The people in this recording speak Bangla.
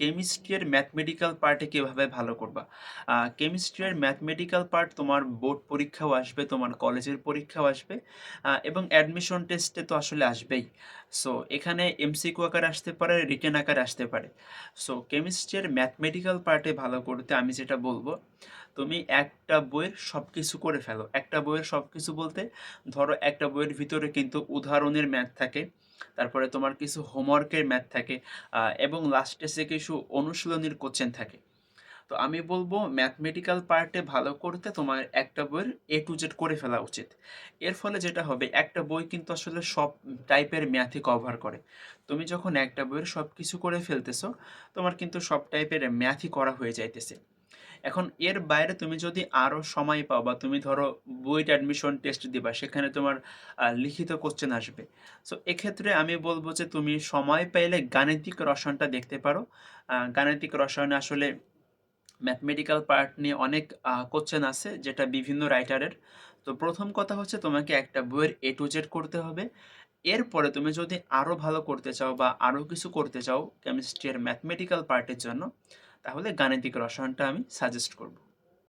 কেমিস্ট্রি এর ম্যাথমেটিক্যাল পার্টে কীভাবে ভালো করবা? আ কেমিস্ট্রি এর ম্যাথমেটিক্যাল পার্ট তোমার বোর্ড পরীক্ষাও আসবে, তোমার কলেজের পরীক্ষাও আসবে এবং অ্যাডমিশন টেস্টে তো আসলে আসবেই। সো এখানে এমসিকিউ আকারে আসতে পারে, রিটেন আকারে আসতে পারে। সো কেমিস্ট্রি এর ম্যাথমেটিক্যাল পার্টে ভালো করতে আমি যেটা বলব, তুমি একটা বইয়ের সবকিছু করে ফেলো। একটা বইয়ের সবকিছু বলতে ধরো একটা বইয়ের ভিতরে কিন্তু উদাহরণের ম্যাথ থাকে। তারপরে তোমার কিছু হোমওয়ার্কের ম্যাথ থাকে এবং লাস্টে এসে কিছু অনুশীলনীর কোয়েশ্চেন থাকে। তো আমি বলব ম্যাথমেটিক্যাল পার্টে ভালো করতে তোমার একটা বইয়ের এ টু জেড করে ফেলা উচিত। এর ফলে যেটা হবে একটা বই কিন্তু আসলে সব টাইপের ম্যাথই কভার করে। তুমি যখন একটা বইয়ের সবকিছু করে ফেলতেছো, তোমার কিন্তু সব টাইপের ম্যাথই করা হয়ে যাইতেছে। এখন এর বাইরে তুমি যদি আরও সময় পাও বা তুমি ধরো বুয়েট অ্যাডমিশন টেস্ট দিবা, সেখানে তোমার লিখিত কোশ্চেন আসবে। সো এক্ষেত্রে আমি বলব যে তুমি সময় পাইলে গাণিতিক রসায়নটা দেখতে পারো। গাণিতিক রসায়নে আসলে ম্যাথমেটিক্যাল পার্ট নিয়ে অনেক কোশ্চেন আছে যেটা বিভিন্ন রাইটারের। তো প্রথম কথা হচ্ছে তোমাকে একটা বইয়ের এ টু জেড করতে হবে। এরপরে তুমি যদি আরও ভালো করতে চাও বা আরও কিছু করতে চাও কেমিস্ট্রি এর ম্যাথমেটিক্যাল পার্টের জন্য, তাহলে গাণিতিক রসায়নটা আমি সাজেস্ট করব।